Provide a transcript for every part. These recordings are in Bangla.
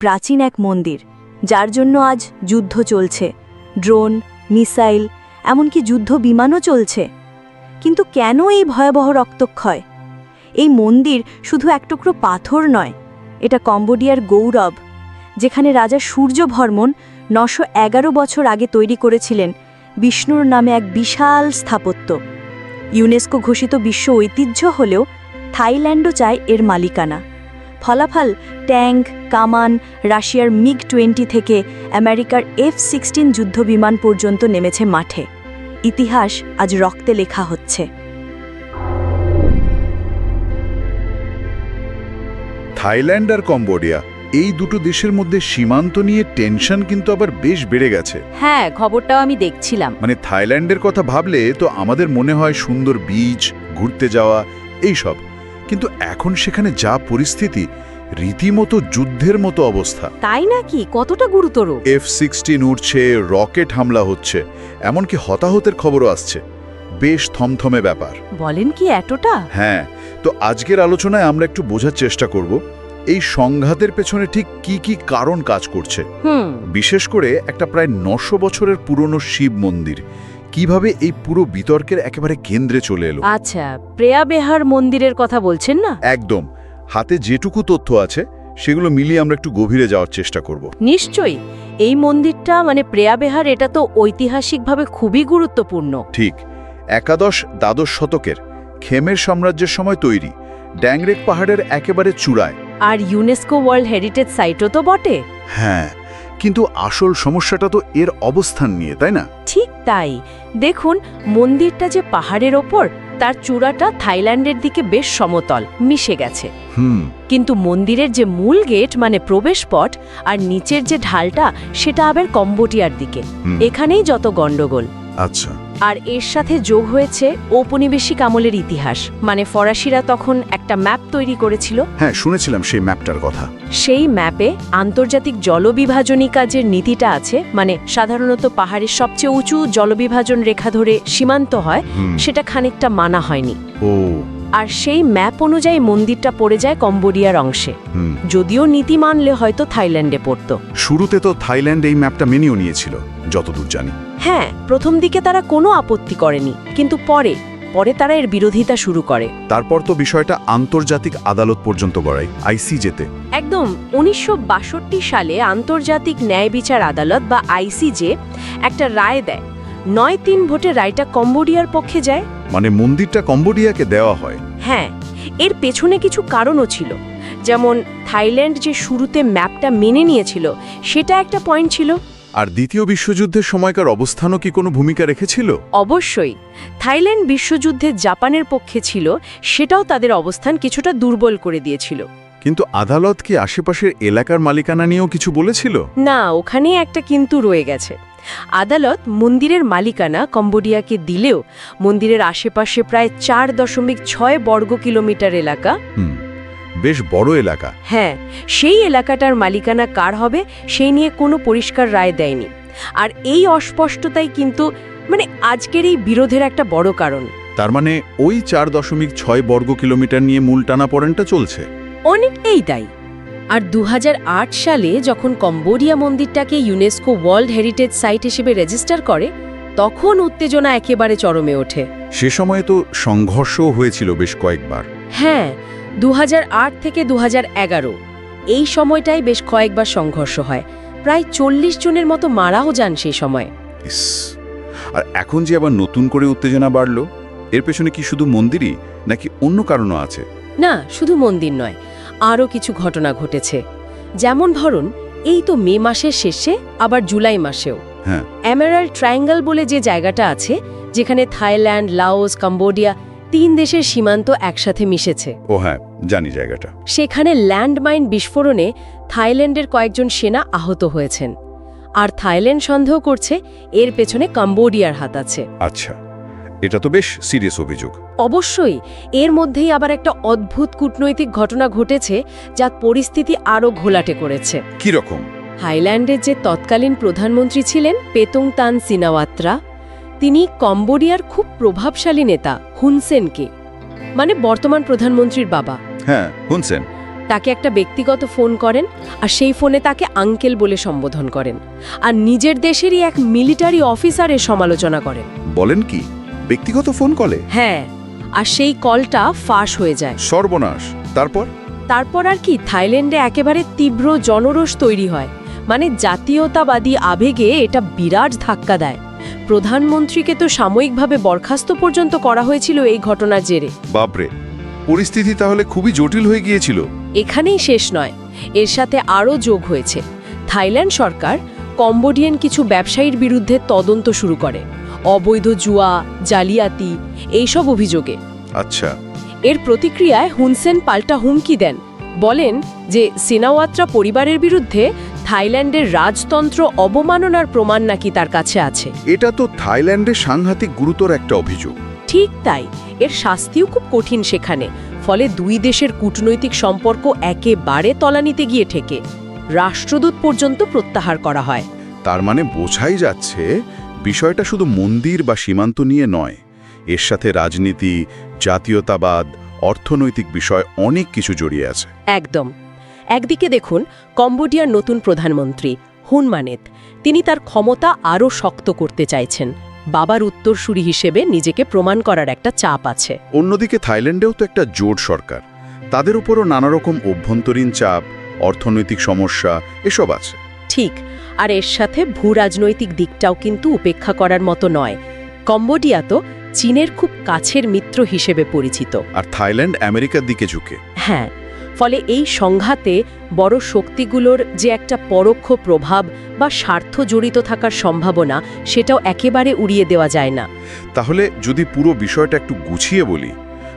প্রাচীন এক মন্দির, যার জন্য আজ যুদ্ধ চলছে। ড্রোন, মিসাইল, এমনকি যুদ্ধ বিমানও চলছে। কিন্তু কেন এই ভয়াবহ রক্তক্ষয়? এই মন্দির শুধু এক টুকরো পাথর নয়, এটা কম্বোডিয়ার গৌরব, যেখানে রাজা সূর্যভর্মন নশো এগারো বছর আগে তৈরি করেছিলেন বিষ্ণুর নামে এক বিশাল স্থাপত্য। ইউনেস্কো ঘোষিত বিশ্ব ঐতিহ্য হলেও থাইল্যান্ডও চায় এর মালিকানা। ফলাফল ট্যাঙ্ক কামান রাশিয়ার মিগ টোয়েন্টি থেকে আমেরিকার এফ সিক্সটিন যুদ্ধবিমান পর্যন্ত নেমেছে মাঠে। ইতিহাস আজ রক্তে লেখা হচ্ছে। থাইল্যান্ড আর কম্বোডিয়া এই দুটো দেশের মধ্যে সীমান্ত নিয়ে টেনশন কিন্তু আবার বেশ বেড়ে গেছে। হ্যাঁ খবরটাও আমি দেখছিলাম। মানে থাইল্যান্ডের কথা ভাবলে তো আমাদের মনে হয় সুন্দর বীচ ঘুরতে যাওয়া এই সব কিন্তু এখন সেখানে যা পরিস্থিতি রীতিমতো যুদ্ধের মতো অবস্থা। তাই নাকি? কতটা গুরুতর? এফ সিক্সটিন উঠছে রকেট হামলা হচ্ছে এমনকি হতাহতের খবরও আসছে। বেশ থমথমে ব্যাপার। বলেন কি এতটা? হ্যাঁ তো আজকের আলোচনায় আমরা একটু বোঝার চেষ্টা করব এই সংঘাতের পেছনে ঠিক কি কি কারণ কাজ করছে। বিশেষ করে একটা প্রায় নশো বছরের পুরনো শিব মন্দির কীভাবে এই পুরো বিতর্কের একেবারে কেন্দ্রে চলে এলো? আচ্ছা প্রেয়াবেহার মন্দিরের কথা বলছেন না? একদম। হাতে যেটুকু তথ্য আছে সেগুলো মিলিয়ে আমরা একটু গভীরে যাওয়ার চেষ্টা করব। নিশ্চয়ই। এই মন্দিরটা মানে প্রেয়াবেহার এটা তো ঐতিহাসিকভাবে খুবই গুরুত্বপূর্ণ। ঠিক। একাদশ দ্বাদশ শতকের খেমের সাম্রাজ্যের সময় তৈরি। ড্যাংরেক পাহাড়ের একেবারে চূড়ায়। আর ইউনেস্কো ওয়ার্ল্ড হেরিটেজ সাইটও তো বটে। হ্যাঁ কিন্তু আসল সমস্যাটা তো এর অবস্থান নিয়ে তাই না? ঠিক তাই। দেখুন মন্দিরটা যে পাহাড়ের ওপর তার চূড়াটা থাইল্যান্ডের দিকে বেশ সমতল মিশে গেছে। হুম। কিন্তু মন্দিরের যে মূল গেট মানে প্রবেশ পট আর নিচের যে ঢালটা সেটা আবার কম্বোটিয়ার দিকে। এখানেই যত গণ্ডগোল। আচ্ছা। আর এর সাথে যোগ হয়েছে ঔপনিবেশিক আমলের ইতিহাস। মানে ফরাসিরা তখন একটা ম্যাপ তৈরি করেছিল। হ্যাঁ শুনেছিলাম সেই ম্যাপটার কথা। সেই ম্যাপে আন্তর্জাতিক জলবিভাজনী কাজের নীতিটা আছে। মানে সাধারণত পাহাড়ের সবচেয়ে উঁচু জলবিভাজন রেখা ধরে সীমান্ত হয়। সেটা খানিকটা মানা হয়নি। ও। আর সেই ম্যাপ অনুযায়ী মন্দিরটা পড়ে যায় কম্বোডিয়ার অংশে। যদিও নীতি মানলে হয়তো থাইল্যান্ডে পড়তো। শুরুতে তো থাইল্যান্ড এই ম্যাপটা মেনেও নিয়েছিল যতদূর জানি। হ্যাঁ প্রথম দিকে তারা কোনো আপত্তি করেনি কিন্তু পরে পরে তারা এর বিরোধিতা শুরু করে। তারপর তো বিষয়টা আন্তর্জাতিক আদালত পর্যন্ত গড়ায় আইসিজেতে। একদম উনিশশো বাষট্টি সালে আন্তর্জাতিক ন্যায় বিচার আদালত বা আইসিজে একটা রায় দেয় নয় তিন ভোটে রায়টা কম্বোডিয়ার পক্ষে যায়। মানে মন্দিরটা কম্বোডিয়াকে দেওয়া হয়। হ্যাঁ এর পেছনে কিছু কারণও ছিল যেমন থাইল্যান্ড যে শুরুতে ম্যাপটা মেনে নিয়েছিল সেটা একটা পয়েন্ট ছিল। আর দ্বিতীয় বিশ্বযুদ্ধের সময়কার অবস্থানও কি কোনো ভূমিকা রেখেছিল? অবশ্যই। থাইল্যান্ড বিশ্বযুদ্ধে জাপানের পক্ষে ছিল সেটাও তাদের অবস্থান কিছুটা দুর্বল করে দিয়েছিল। কিন্তু আদালত কি আশেপাশের এলাকার মালিকানা নিয়েও কিছু বলেছিল? না ওখানে একটা কিন্তু রয়ে গেছে। আদালত মন্দিরের মালিকানা কম্বোডিয়াকে দিলেও মন্দিরের আশেপাশে প্রায় চার দশমিক ছয় বর্গ কিলোমিটার এলাকা হুম। বেশ বড় এলাকা। হ্যাঁ সেই এলাকাটার মালিকানা কার হবে সেই নিয়ে কোনো পরিষ্কার রায় দেয়নি। আর এই অস্পষ্টতাই কিন্তু মানে আজকের এই বিরোধের একটা বড় কারণ। তার মানে ওই চার দশমিক ছয় বর্গ কিলোমিটার নিয়ে মূল টানাপড়েনটা চলছে? অনেক এইটাই আর দু হাজার আট সালে যখন কম্বোডিয়া মন্দিরটাকে ইউনেস্কো ওয়ার্ল্ড হেরিটেজ সাইট হিসেবে রেজিস্টার করে তখন উত্তেজনা একেবারে চরমে ওঠে। সে সময়ে তো সংঘর্ষও হয়েছিল বেশ কয়েকবার। হ্যাঁ দু হাজার আট থেকে দু হাজার এগারো। এই সময়টাই বেশ কয়েকবার সংঘর্ষ হয়। প্রায় চল্লিশ জনের মতো মারাও যান সেই সময়। আর এখন যে আবার নতুন করে উত্তেজনা বাড়ল এর পেছনে কি শুধু মন্দিরই নাকি অন্য কারণও আছে? না শুধু মন্দির নয় আরও কিছু ঘটনা ঘটেছে। যেমন ধরুন এই তো মে মাসের শেষে আবার জুলাই মাসেও। হ্যাঁ। এমেরাল্ড ট্রায়াঙ্গল বলে যে জায়গাটা আছে যেখানে থাইল্যান্ড লাওস কম্বোডিয়া তিন দেশের সীমান্ত একসাথে মিশেছে। ও হ্যাঁ জানি জায়গাটা। সেখানে ল্যান্ডমাইন বিস্ফোরণে থাইল্যান্ডের কয়েকজন সেনা আহত হয়েছেন। আর থাইল্যান্ড সন্দেহ করছে এর পেছনে কম্বোডিয়ার হাত আছে। আচ্ছা এটা তো বেশ সিরিয়াস অভিযোগ। অবশ্যই এর মধ্যেই আবার একটা অদ্ভুত কূটনৈতিক ঘটনা ঘটেছে যা পরিস্থিতি আরও ঘোলাটে করেছে। কি রকম? থাইল্যান্ডের যে তৎকালীন প্রধানমন্ত্রী ছিলেন পেতুং তান সিনাওয়াত্রা তিনি কম্বোডিয়ার খুব প্রভাবশালী নেতা হুনসেনকে। মানে বর্তমান প্রধানমন্ত্রীর বাবা। হ্যাঁ হুনসেন। তাকে একটা ব্যক্তিগত ফোন করেন আর সেই ফোনে তাকে আঙ্কেল বলে সম্বোধন করেন। আর নিজের দেশেরই এক মিলিটারি অফিসারের সমালোচনা করেন। বলেন কি? ব্যক্তিগত ফোন কলে? হ্যাঁ আর সেই কলটা ফাঁস হয়ে যায়। সর্বনাশ। তারপর? তারপর আর কি থাইল্যান্ডে একেবারে তীব্র জনরোষ তৈরি হয়। মানে জাতীয়তাবাদী আবেগে এটা বিরাট ধাক্কা দেয়। প্রধানমন্ত্রীকে তো সাময়িকভাবে বরখাস্ত পর্যন্ত করা হয়েছিল এই ঘটনার জেরে। বাপরে পরিস্থিতি তাহলে খুবই জটিল হয়ে গিয়েছিল। এখানেই শেষ নয় এর সাথে আরও যোগ হয়েছে। থাইল্যান্ড সরকার কম্বোডিয়ান কিছু ব্যবসায়ীর বিরুদ্ধে তদন্ত শুরু করে। অবৈধ জুয়া জালিয়াতি এইসব অভিযোগে। আচ্ছা। এর প্রতিক্রিয়ায় হুনসেন পাল্টা হুমকি দেন। বলেন যে সিনাওয়াত্রা পরিবারের বিরুদ্ধে থাইল্যান্ডের রাজতন্ত্র অবমাননার প্রমাণ নাকি তার কাছে আছে? এটা তো থাইল্যান্ডে সাংঘাতিক গুরুতর একটা অভিযোগ। ঠিক তাই। এর শাস্তিও খুব কঠিন সেখানে। ফলে দুই দেশের কূটনৈতিক সম্পর্ক একেবারে তলানিতে গিয়ে ঠেকে। রাষ্ট্রদূত পর্যন্ত প্রত্যাহার করা হয়। তার মানে বোঝাই যাচ্ছে বিষয়টা শুধু মন্দির বা সীমান্ত নিয়ে নয়। এর সাথে রাজনীতি জাতীয়তাবাদ অর্থনৈতিক বিষয় অনেক কিছু জড়িয়ে আছে। একদম। একদিকে দেখুন কম্বোডিয়ার নতুন প্রধানমন্ত্রী হুন মানেত তিনি তার ক্ষমতা আরও শক্ত করতে চাইছেন। বাবার উত্তরসূরি হিসেবে নিজেকে প্রমাণ করার একটা চাপ আছে। অন্যদিকে থাইল্যান্ডেও তো একটা জোট সরকার। তাদের উপরও নানা রকম অভ্যন্তরীণ চাপ অর্থনৈতিক সমস্যা এসব আছে। ঠিক আর এর সাথে ভূরাজনৈতিক দিকটাও কিন্তু উপেক্ষা করার মতো নয়। কম্বোডিয়া তো চীনের খুব কাছের মিত্র হিসেবে পরিচিত। আর থাইল্যান্ড আমেরিকার দিকে ঝুঁকে। হ্যাঁ ফলে এই সংঘাতে বড় শক্তিগুলোর যে একটা পরোক্ষ প্রভাব বা স্বার্থ জড়িত থাকার সম্ভাবনা সেটাও একেবারে উড়িয়ে দেওয়া যায় না। তাহলে যদি পুরো বিষয়টা একটু গুছিয়ে বলি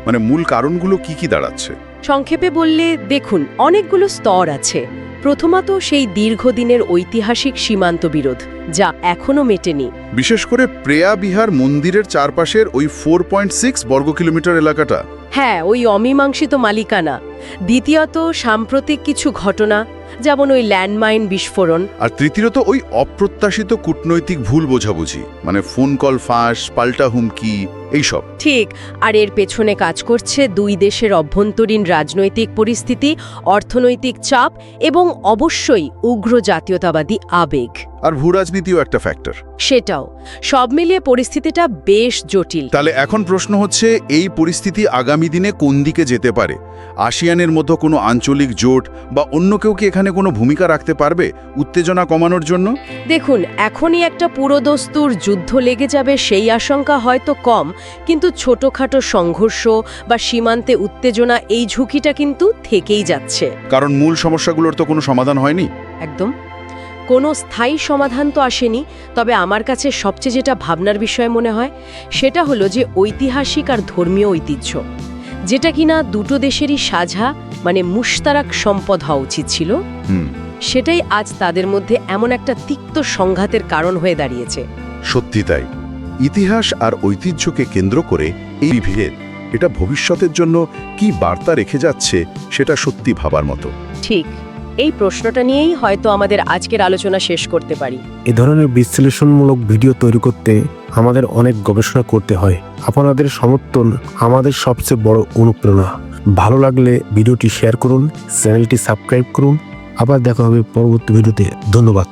মানে মূল কারণগুলো কি কি দাঁড়াচ্ছে? সংক্ষেপে বললে দেখুন অনেকগুলো স্তর আছে। প্রথমত সেই দীর্ঘদিনের ঐতিহাসিক সীমান্ত বিরোধ যা এখনও মেটেনি। বিশেষ করে প্রেয়া বিহার মন্দিরের চারপাশের ওই ফোর পয়েন্ট সিক্স বর্গ কিলোমিটার এলাকাটা। হ্যাঁ ওই অমীমাংসিত মালিকানা। দ্বিতীয়ত সাম্প্রতিক কিছু ঘটনা যেমন ওই ল্যান্ডমাইন বিস্ফোরণ। আর তৃতীয়ত ওই অপ্রত্যাশিত কূটনৈতিক ভুল বোঝাবুঝি মানে ফোন কল ফাঁস পাল্টা হুমকি এইসব। ঠিক আর এর পেছনে কাজ করছে দুই দেশের অভ্যন্তরীণ রাজনৈতিক পরিস্থিতি অর্থনৈতিক চাপ এবং অবশ্যই উগ্র জাতীয়তাবাদী আবেগ। আর ভূরাজনীতিও একটা ফ্যাক্টর সেটাও। সব মিলিয়ে পরিস্থিতিটা বেশ জটিল। তাহলে এখন প্রশ্ন হচ্ছে এই পরিস্থিতি আগামী দিনে কোন দিকে যেতে পারে? আসিয়ানের মতো কোনো আঞ্চলিক জোট বা অন্য কেউ কি এখানে কোনো ভূমিকা রাখতে পারবে উত্তেজনা কমানোর জন্য? দেখুন এখনই একটা পুরোদস্তুর যুদ্ধ লেগে যাবে সেই আশঙ্কা হয়তো কম কিন্তু ছোটখাটো সংঘর্ষ বা সীমান্তে উত্তেজনা এই ঝুঁকিটা কিন্তু থেকেই যাচ্ছে। কারণ মূল সমস্যাগুলোর তো কোনো সমাধান হয়নি? একদম। কোনো স্থায়ী সমাধান তো আসেনি তবে আমার কাছে সবচেয়ে যেটা ভাবনার বিষয় মনে হয় সেটা হলো যে ঐতিহাসিক আর ধর্মীয় ঐতিহ্য যেটা কিনা দুটো দেশেরই সাঝা মানে মুশতারাক সম্পদ হওয়া উচিত ছিল। সেটাই আজ তাদের মধ্যে এমন একটা তিক্ত সংঘাতের কারণ হয়ে দাঁড়িয়েছে। সত্যি তাই। ইতিহাস আর ঐতিহ্যকে কেন্দ্র করে এই বিভেদ এটা ভবিষ্যতের জন্য কি বার্তা রেখে যাচ্ছে সেটা সত্যি ভাবার মতো। ঠিক। এই প্রশ্নটা নিয়েই হয়তো আমাদের আজকের আলোচনা শেষ করতে পারি। এ ধরনের বিশ্লেষণমূলক ভিডিও তৈরি করতে আমাদের অনেক গবেষণা করতে হয়। আপনাদের সমর্থন আমাদের সবচেয়ে বড় অনুপ্রেরণা। ভালো লাগলে ভিডিওটি শেয়ার করুন, চ্যানেলটি সাবস্ক্রাইব করুন। আবার দেখা হবে পরবর্তী ভিডিওতে। ধন্যবাদ।